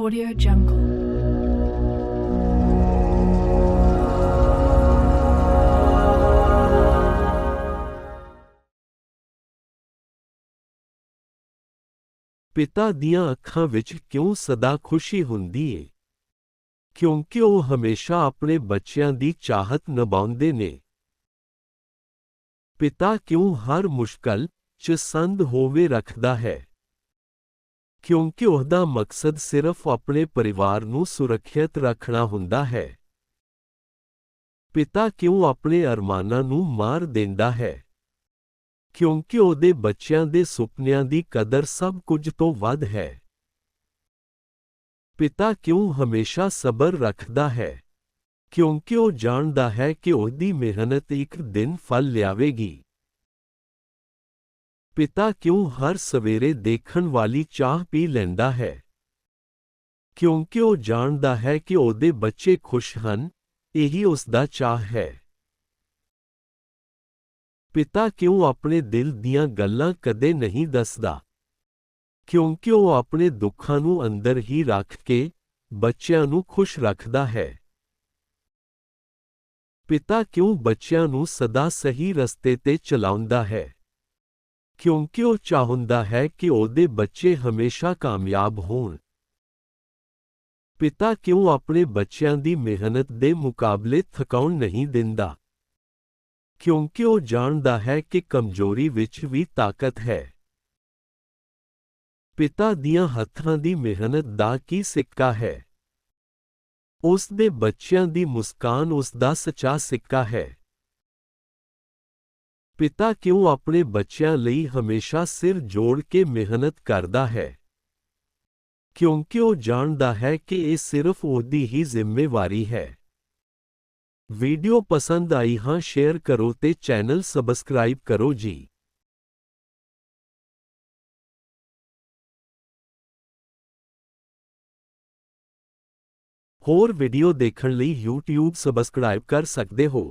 Audio Jungle. ਪਿਤਾ ਦੀਆਂ ਅੱਖਾਂ ਵਿੱਚ ਕਿਉਂ ਸਦਾ ਖੁਸ਼ੀ ਹੁੰਦੀ ਏ? ਕਿਉਂਕਿ ਉਹ ਹਮੇਸ਼ਾ ਆਪਣੇ ਬੱਚਿਆਂ ਦੀ ਚਾਹਤ ਨਿਭਾਉਂਦੇ ਨੇ। ਪਿਤਾ ਕਿਉਂ ਹਰ ਮੁਸ਼ਕਲ 'ਚ ਸੰਦ ਹੋਵੇ ਰੱਖਦਾ ਹੈ? ਕਿਉਂਕਿ ਉਹਦਾ ਮਕਸਦ ਸਿਰਫ ਆਪਣੇ ਪਰਿਵਾਰ ਨੂੰ ਸੁਰੱਖਿਅਤ ਰੱਖਣਾ ਹੁੰਦਾ ਹੈ। ਪਿਤਾ ਕਿਉਂ ਆਪਣੇ ਅਰਮਾਨਾਂ ਨੂੰ ਮਾਰ ਦਿੰਦਾ ਹੈ? ਕਿਉਂਕਿ ਉਹਦੇ ਬੱਚਿਆਂ ਦੇ ਸੁਪਨਿਆਂ ਦੀ ਕਦਰ ਸਭ ਕੁਝ ਤੋਂ ਵੱਧ ਹੈ। ਪਿਤਾ ਕਿਉਂ ਹਮੇਸ਼ਾ ਸਬਰ ਰੱਖਦਾ ਹੈ? ਕਿਉਂਕਿ ਉਹ ਜਾਣਦਾ ਹੈ ਕਿ ਉਹਦੀ ਮਿਹਨਤ ਇੱਕ ਦਿਨ ਫਲ ਲਿਆਵੇਗੀ। ਪਿਤਾ ਕਿਉਂ ਹਰ ਸਵੇਰੇ ਦੇਖਣ ਵਾਲੀ ਚਾਹ ਪੀ ਲੈਂਦਾ ਹੈ? ਕਿਉਂਕਿ ਉਹ ਜਾਣਦਾ ਹੈ ਕਿ ਉਹਦੇ ਬੱਚੇ ਖੁਸ਼ ਹਨ, ਇਹੀ ਉਸ ਦਾ ਚਾਹ ਹੈ। ਪਿਤਾ ਕਿਉਂ ਆਪਣੇ ਦਿਲ ਦੀਆਂ ਗੱਲਾਂ ਕਦੇ ਨਹੀਂ ਦੱਸਦਾ? ਕਿਉਂਕਿ ਉਹ ਆਪਣੇ ਦੁੱਖਾਂ ਨੂੰ ਅੰਦਰ ਹੀ ਰੱਖ ਕੇ ਬੱਚਿਆਂ ਨੂੰ ਖੁਸ਼ ਰੱਖਦਾ ਹੈ। ਪਿਤਾ ਕਿਉਂ ਬੱਚਿਆਂ ਨੂੰ ਸਦਾ ਸਹੀ ਰਸਤੇ ਤੇ ਚਲਾਉਂਦਾ ਹੈ? ਕਿਉਂਕਿ ਉਹ ਚਾਹੁੰਦਾ ਹੈ ਕਿ ਉਹਦੇ ਬੱਚੇ ਹਮੇਸ਼ਾ ਕਾਮਯਾਬ ਹੋਣ? ਪਿਤਾ ਕਿਉਂ ਆਪਣੇ ਬੱਚਿਆਂ ਦੀ ਮਿਹਨਤ ਦੇ ਮੁਕਾਬਲੇ ਥਕਾਉਣ ਨਹੀਂ ਦਿੰਦਾ? ਕਿਉਂਕਿ ਉਹ ਜਾਣਦਾ ਹੈ ਕਿ ਕਮਜ਼ੋਰੀ ਵਿੱਚ ਵੀ ਤਾਕਤ ਹੈ? ਪਿਤਾ ਦੀਆਂ ਹੱਥਾਂ ਦੀ ਮਿਹਨਤ ਦਾ ਕੀ ਸਿੱਕਾ ਹੈ? ਉਸ ਦੇ ਬੱਚਿਆਂ ਦੀ ਮੁਸਕਾਨ ਉਸ ਦਾ ਸੱਚਾ ਸਿੱਕਾ ਹੈ। ਪਿਤਾ ਕਿਉਂ ਆਪਣੇ ਬੱਚਿਆਂ ਲਈ ਹਮੇਸ਼ਾ ਸਿਰ ਜੋੜ ਕੇ ਮਿਹਨਤ ਕਰਦਾ ਹੈ ਕਿਉਂਕਿ ਉਹ ਜਾਣਦਾ ਹੈ ਕਿ ਇਹ ਸਿਰਫ ਉਹਦੀ ਹੀ ਜ਼ਿੰਮੇਵਾਰੀ ਹੈ ਵੀਡੀਓ ਪਸੰਦ ਆਈ ਹਾਂ ਸ਼ੇਅਰ ਕਰੋ ਤੇ ਚੈਨਲ ਸਬਸਕ੍ਰਾਈਬ ਕਰੋ ਜੀ ਹੋਰ ਵੀਡੀਓ ਦੇਖਣ ਲਈ YouTube ਸਬਸਕ੍ਰਾਈਬ ਕਰ ਸਕਦੇ ਹੋ